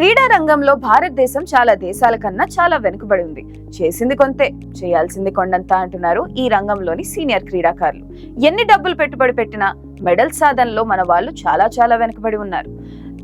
క్రీడా రంగంలో భారతదేశం చాలా దేశాల కన్నా చాలా వెనుకబడి ఉంది. చేసింది కొంతే చేయాల్సింది కొండంత అంటున్నారు ఈ రంగంలోని సీనియర్ క్రీడాకారులు. ఎన్ని డబ్బులు పెట్టుబడి పెట్టినా మెడల్ సాధనలో మన వాళ్ళు చాలా చాలా వెనుకబడి ఉన్నారు.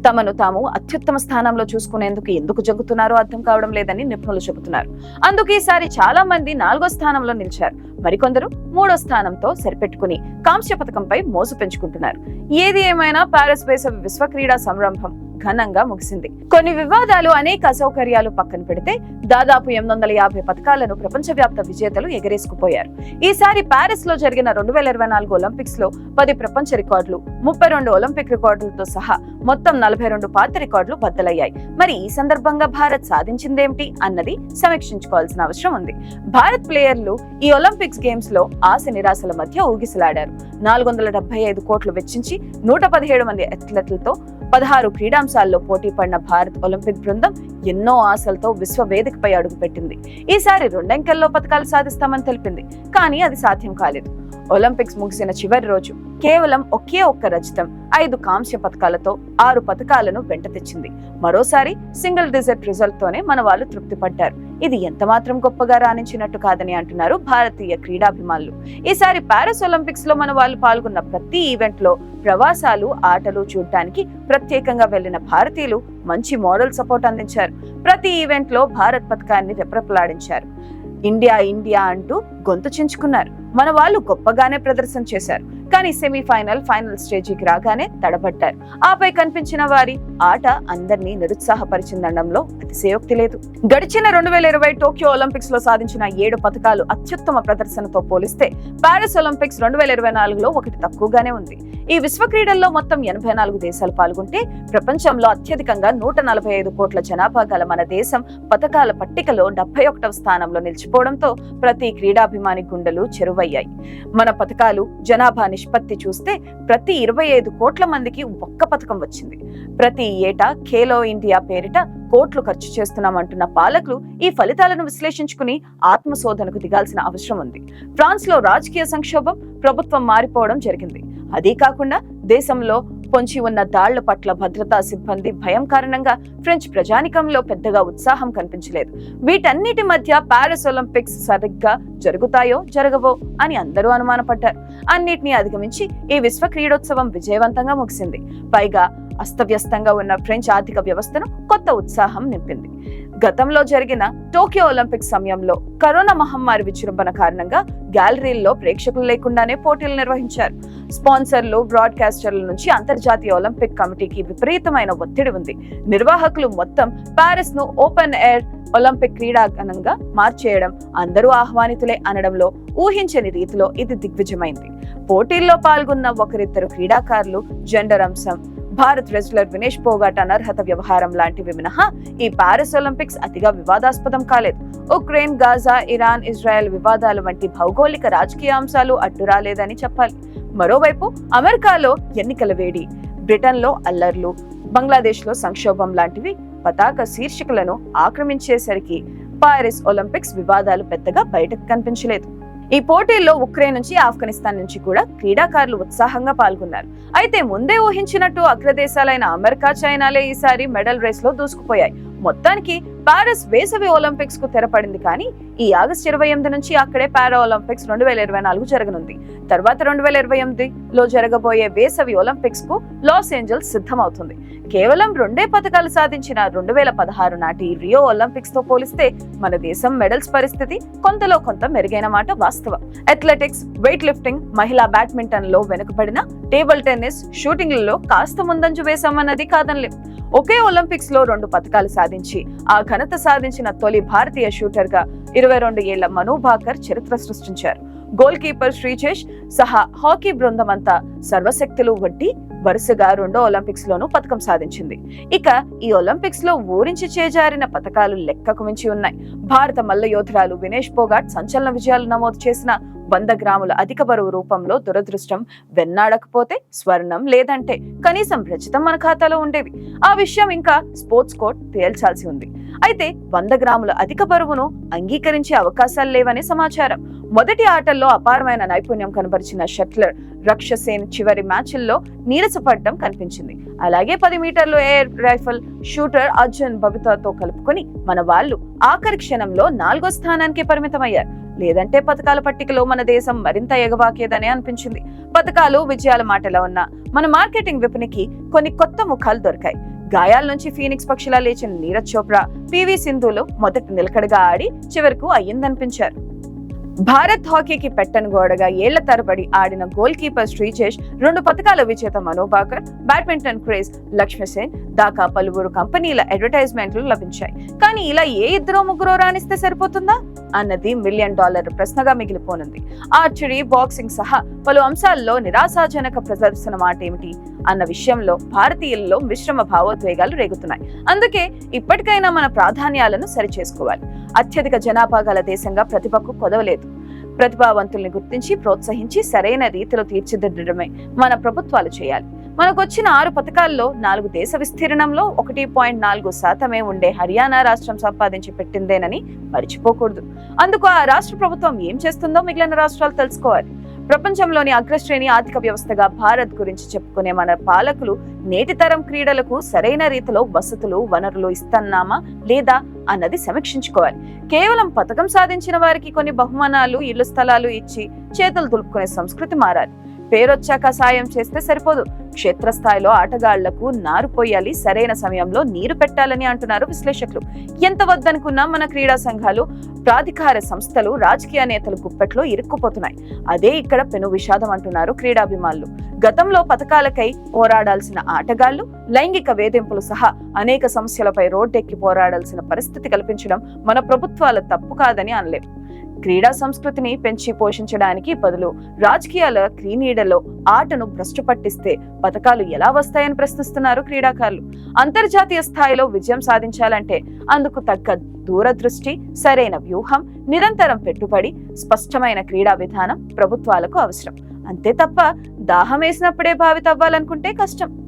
తమను తాము అత్యుత్తమ స్థానంలో చూసుకునేందుకు ఎందుకు జగ్గుతున్నారో అర్థం కావడం లేదని నిపుణులు చెబుతున్నారు. అందుకు ఈసారి చాలా మంది నాలుగో స్థానంలో నిలిచారు. మరికొందరు మూడో స్థానంతో సరిపెట్టుకుని కాంస్య పథకంపై మోసు పెంచుకుంటున్నారు. ఏది ఏమైనా పారిస్ వేసవి విశ్వ క్రీడా సంరంభం. ఘనంగా ముగిసింది. కొన్ని వివాదాలు అనేక అసౌకర్యాలు పక్కన పెడితే దాదాపు ఎనిమిది వందల యాభై పథకాలను ప్రపంచవ్యాప్త విజేతలు ఎగరేసుకుపోయారు. ఈసారి పారిస్లో జరిగిన రెండు వేల ఇరవై నాలుగు ఒలింపిక్స్లో పది ప్రపంచ రికార్డులు ముప్పై రెండు ఒలింపిక్ రికార్డులతో సహా మొత్తం నలభై రెండు పాత రికార్డులు బద్దలయ్యాయి. మరి ఈ సందర్భంగా భారత్ సాధించిందేమిటి అన్నది సమీక్షించుకోవాల్సిన అవసరం ఉంది. భారత్ ప్లేయర్లు ఈ ఒలింపిక్స్ గేమ్స్లో ఆశ నిరాశల మధ్య ఊగిసలాడారు. నాలుగు వందల డెబ్బై ఐదు కోట్లు వెచ్చించి నూట పదిహేడు మంది అథ్లెట్లతో పదహారు క్రీడాంశాల్లో పోటీ పడిన భారత్ ఒలింపిక్ బృందం ఎన్నో ఆశలతో విశ్వ వేదికపై అడుగుపెట్టింది. ఈసారి రెండంకెల్లో పథకాలు సాధిస్తామని తెలిపింది. కానీ అది సాధ్యం కాలేదు. ఒలింపిక్స్ ముగిసిన చివరి రోజు కేవలం ఒకే ఒక్క రచితం ఐదు కాంస్య పథకాలతో ఆరు పథకాలను వెంట తెచ్చింది మరోసారి సింగిల్ డిజిట్ రిజల్ట్ తోనే మన వాళ్ళు తృప్తి పడ్డారు ఇది ఎంత మాత్రం గొప్పగా రాణించినట్టు కాదని అంటున్నారు భారతీయ క్రీడాభిమానులు. ఈసారి పారిస్ ఒలింపిక్స్లో మన వాళ్ళు పాల్గొన్న ప్రతి ఈవెంట్లో ప్రవాసాలు ఆటలు చూడటానికి ప్రత్యేకంగా వెళ్ళిన భారతీయులు మంచి మోడల్ సపోర్ట్ అందించారు. ప్రతి ఈవెంట్లో భారత్ పథకాన్ని రెప్రపలాడించారు. ఇండియా ఇండియా అంటూ గొంతు చించుకున్నారు. మన వాళ్ళు గొప్పగానే ప్రదర్శన చేశారు. కానీ సెమీఫైనల్ ఫైనల్ స్టేజీకి రాగానే తడబట్టారు ఆపై కనిపించిన వారి ఆట అందరినీ నిరుత్సాహపరిచిందనడంలో అతిశయోక్తి లేదు. గడిచిన రెండు వేల ఇరవై టోక్యో ఒలింపిక్స్లో సాధించిన ఏడు పథకాలు అత్యుత్తమ ప్రదర్శనతో పోలిస్తే పారిస్ ఒలింపిక్స్ రెండు వేల ఇరవై నాలుగులో ఒకటి తక్కువగానే ఉంది. ఈ విశ్వ క్రీడల్లో మొత్తం ఎనభై నాలుగు దేశాలు పాల్గొంటే ప్రపంచంలో అత్యధికంగా నూట నలభై ఐదు కోట్ల జనాభా గల మన దేశం పథకాల పట్టికలో డెబ్బై ఒకటవ స్థానంలో నిలిచిపోవడంతో ప్రతి క్రీడాభిమాని గుండెలు చెరువయ్యాయి. మన పథకాలు జనాభా నిష్పత్తి చూస్తే ప్రతి ఇరవై ఐదు కోట్ల మందికి ఒక్క పథకం వచ్చింది. ప్రతి ఏటా ఖేలో ఇండియా పేరిట కోట్లు ఖర్చు చేస్తున్నామంటున్న పాలకులు ఈ ఫలితాలను విశ్లేషించుకుని ఆత్మశోధనకు దిగాల్సిన అవసరం ఉంది. ఫ్రాన్స్లో రాజకీయ సంక్షోభం ప్రభుత్వం మారిపోవడం జరిగింది. అదీ కాకుండా దేశంలో పొంచి ఉన్న దాళ్ళ పట్ల భద్రతా సిబ్బంది భయం కారణంగా ఫ్రెంచ్ ప్రజానికంలో పెద్దగా ఉత్సాహం కనిపించలేదు. వీటన్నిటి మధ్య పారిస్ ఒలింపిక్స్ సరిగ్గా జరుగుతాయో జరగవో అని అందరూ అనుమానపడ్డారు. అన్నిటినీ అధిగమించి ఈ విశ్వ క్రీడోత్సవం విజయవంతంగా ముగిసింది. పైగా అస్తవ్యస్తంగా ఉన్న ఫ్రెంచ్ ఆర్థిక వ్యవస్థను కొత్త ఉత్సాహం నింపింది. గతంలో జరిగిన టోక్యో ఒలింపిక్ సమయంలో కరోనా మహమ్మారి విజృంభణ కారణంగా గ్యాలరీల్లో ప్రేక్షకులు లేకుండానే పోటీలు నిర్వహించారు. స్పాన్సర్లు బ్రాడ్కాస్టర్ల నుంచి అంతర్జాతీయ ఒలింపిక్ కమిటీకి విపరీతమైన ఒత్తిడి ఉంది. నిర్వాహకులు మొత్తం ప్యారిస్ను ఓపెన్ ఎయిర్ ఒలింపిక్ క్రీడాంగణంగా మార్చేయడం అందరూ ఆహ్వానితులే అనడంలో ఊహించని రీతిలో ఇది దిగ్విజయమైంది. పోటీల్లో పాల్గొన్న ఒకరిద్దరు క్రీడాకారులు జెండర్ అంశం భారత్ రెజ్లర్ వినేష్ పోగాట్ అనర్హత వ్యవహారం లాంటివి మినహా ఈ పారిస్ ఒలింపిక్స్ అతిగా వివాదాస్పదం కాలేదు. ఉక్రెయిన్ గాజా ఇరాన్ ఇజ్రాయెల్ వివాదాలు వంటి భౌగోళిక రాజకీయ అంశాలు అడ్డురాలేదని చెప్పాలి. మరోవైపు అమెరికాలో ఎన్నికల వేడి బ్రిటన్లో అల్లర్లు బంగ్లాదేశ్లో సంక్షోభం లాంటివి పతాక శీర్షికలను ఆక్రమించేసరికి పారిస్ ఒలింపిక్స్ వివాదాలు పెద్దగా బయటకు కనిపించలేదు. ఈ పోటీల్లో ఉక్రెయిన్ నుంచి ఆఫ్ఘనిస్తాన్ నుంచి కూడా క్రీడాకారులు ఉత్సాహంగా పాల్గొన్నారు. అయితే ముందే ఊహించినట్టు అగ్రదేశాలైన అమెరికా చైనాలే ఈసారి మెడల్ రేస్లో దూసుకుపోయాయి. మొత్తానికి పారిస్ వేసవి ఒలింపిక్స్కు తెరపడింది కానీ ఈ ఆగస్టు ఇరవై ఎనిమిది నుంచి అక్కడే పారా ఒలింపిక్స్ రెండు వేల ఇరవై నాలుగు జరగనుంది. తర్వాత రెండు వేల ఇరవై ఎనిమిదిలో జరగబోయే వేసవి ఒలింపిక్స్కు లాస్ ఏంజల్స్ సిద్ధమవుతుంది. కేవలం రెండే పథకాలు సాధించిన రెండు వేల పదహారు నాటి రియో ఒలింపిక్స్తో పోలిస్తే మన దేశం మెడల్స్ పరిస్థితి కొంతలో కొంత మెరుగైన మాట వాస్తవం. అథ్లెటిక్స్ వెయిట్ లిఫ్టింగ్ మహిళా బ్యాడ్మింటన్లో వెనుకబడిన టేబుల్ టెన్నిస్ షూటింగ్లలో కాస్త ముందంజు వేశామన్నది కాదనలేం. ఒకే ఒలింపిక్స్లో రెండు పథకాలు సాధించి ఆ ఘనత సాధించిన తొలి భారతీయ షూటర్గా ఇరవై రెండు ఏళ్ళ మనుభాకర్ చరిత్ర సృష్టించారు. గోల్ కీపర్ శ్రీజేష్ సహా హాకీ బృందం అంతా సర్వశక్తులు వడ్డీ వరుసగా రెండో ఒలింపిక్స్ లోనూ పథకం సాధించింది. ఇక ఈ ఒలింపిక్స్లో ఊరించి చేజారిన పథకాలు లెక్కకు మించి ఉన్నాయి. భారత మల్ల యోధురాలు వినేష్ పోగాట్ సంచలన విజయాలు నమోదు చేసిన వంద గ్రాముల అధిక బరువు రూపంలో దురదృష్టం వెన్నాడకపోతే స్వర్ణం లేదంటే కనీసం రచితం మన ఖాతాలో ఉండేవి. ఆ విషయం ఇంకా స్పోర్ట్స్ కోర్ట్ తేల్చాల్సి ఉంది. అయితే వంద గ్రాముల అధిక బరువును అంగీకరించే అవకాశాలు లేవని సమాచారం. మొదటి ఆటల్లో అపారమైన నైపుణ్యం కనబరిచిన షట్లర్ రక్షసేన్ చివరి మ్యాచ్ల్లో నీరసపడడం కనిపించింది. అలాగే పది మీటర్లు ఎయిర్ రైఫల్ షూటర్ అర్జున్ బబితాతో కలుపుకొని మన వాళ్ళు ఆఖరి క్షణంలో నాలుగో స్థానానికి పరిమితమయ్యారు. లేదంటే పథకాల పట్టికలో మన దేశం మరింత ఎగవాకేదనే అనిపించింది. పథకాలు విజయాల మాటలో ఉన్న మన మార్కెటింగ్ విపణికి కొన్ని కొత్త ముఖాలు దొరికాయి. గాయాల నుంచి ఫీనిక్స్ పక్షిలా లేచిన నీరజ్ చోప్రా పివి సింధులు మొదటి నిలకడగా ఆడి చివరకు అయ్యిందనిపించారు. భారత్ హాకీకి పెట్టను గోడగా ఏళ్ళ తరబడి ఆడిన గోల్ కీపర్ శ్రీజేష్ రెండు పథకాల విజేత మనోభాకర్ బ్యాడ్మింటన్ క్రేజ్ లక్ష్మీసేన్ దాకా పలువురు కంపెనీల అడ్వర్టైజ్మెంట్లు లభించాయి. కానీ ఇలా ఏ ఇద్దరో ముగ్గురో రాణిస్తే సరిపోతుందా? అన్నది మిలియన్ డాలర్ ప్రశ్నగా మిగిలిపోనుంది. ఆర్చరీ బాక్సింగ్ సహా పలు అంశాల్లో నిరాశాజనక ప్రదర్శన మాట ఏమిటి అన్న విషయంలో భారతీయుల్లో మిశ్రమ భావోద్వేగాలు రేగుతున్నాయి. అందుకే ఇప్పటికైనా మన ప్రాధాన్యాలను సరిచేసుకోవాలి. అత్యధిక జనాభా గల దేశంగా ప్రతిభకు కొదవలేదు. ప్రతిభావంతుల్ని గుర్తించి ప్రోత్సహించి సరైన రీతిలో తీర్చిదిద్దడమే మన ప్రభుత్వాలు చేయాలి. మనకొచ్చిన ఆరు పథకాల్లో నాలుగు దేశ విస్తీర్ణంలో ఒకటి పాయింట్ నాలుగు శాతమే ఉండే హర్యానా రాష్ట్రం సంపాదించి పెట్టిందేనని మర్చిపోకూడదు. అందుకు ఆ రాష్ట్ర ప్రభుత్వం ఏం చేస్తుందో మిగిలిన రాష్ట్రాలు తెలుసుకోవాలి. ప్రపంచంలోని అగ్రశ్రేణి ఆర్థిక వ్యవస్థగా భారత్ గురించి చెప్పుకునే మన పాలకులు నేటి తరం క్రీడలకు సరైన రీతిలో వసతులు వనరులు ఇస్తున్నామా లేదా అన్నది సమీక్షించుకోవాలి. కేవలం పథకం సాధించిన వారికి కొన్ని బహుమానాలు ఇళ్ళ స్థలాలు ఇచ్చి చేతులు దులుపుకునే సంస్కృతి మారాలి. పేరొచ్చాక సాయం చేస్తే సరిపోదు. క్షేత్రస్థాయిలో ఆటగాళ్ళకు నారు పోయాలి సరైన సమయంలో నీరు పెట్టాలని అంటున్నారు విశ్లేషకులు. ఎంత వద్దనుకున్నా మన క్రీడా సంఘాలు ప్రాధికార సంస్థలు రాజకీయ నేతలు గుప్పెట్లో ఇరుక్కుపోతున్నాయి. అదే ఇక్కడ పెను విషాదం అంటున్నారు క్రీడాభిమానులు. గతంలో పథకాలకై పోరాడాల్సిన ఆటగాళ్ళు లైంగిక వేధింపులు సహా అనేక సమస్యలపై రోడ్డెక్కి పోరాడాల్సిన పరిస్థితి కల్పించడం మన ప్రభుత్వాల తప్పు కాదని అనలేం. క్రీడా సంస్కృతిని పెంచి పోషించడానికి బదులు రాజకీయాల క్రీనీడలో ఆటను భ్రష్టు పట్టిస్తే పథకాలు ఎలా వస్తాయని ప్రశ్నిస్తున్నారు క్రీడాకారులు. అంతర్జాతీయ స్థాయిలో విజయం సాధించాలంటే అందుకు తగ్గ దూరదృష్టి సరైన వ్యూహం నిరంతరం పెట్టుబడి స్పష్టమైన క్రీడా విధానం ప్రభుత్వాలకు అవసరం. అంతే తప్ప దాహం వేసినప్పుడే భావితవ్వాలనుకుంటే కష్టం.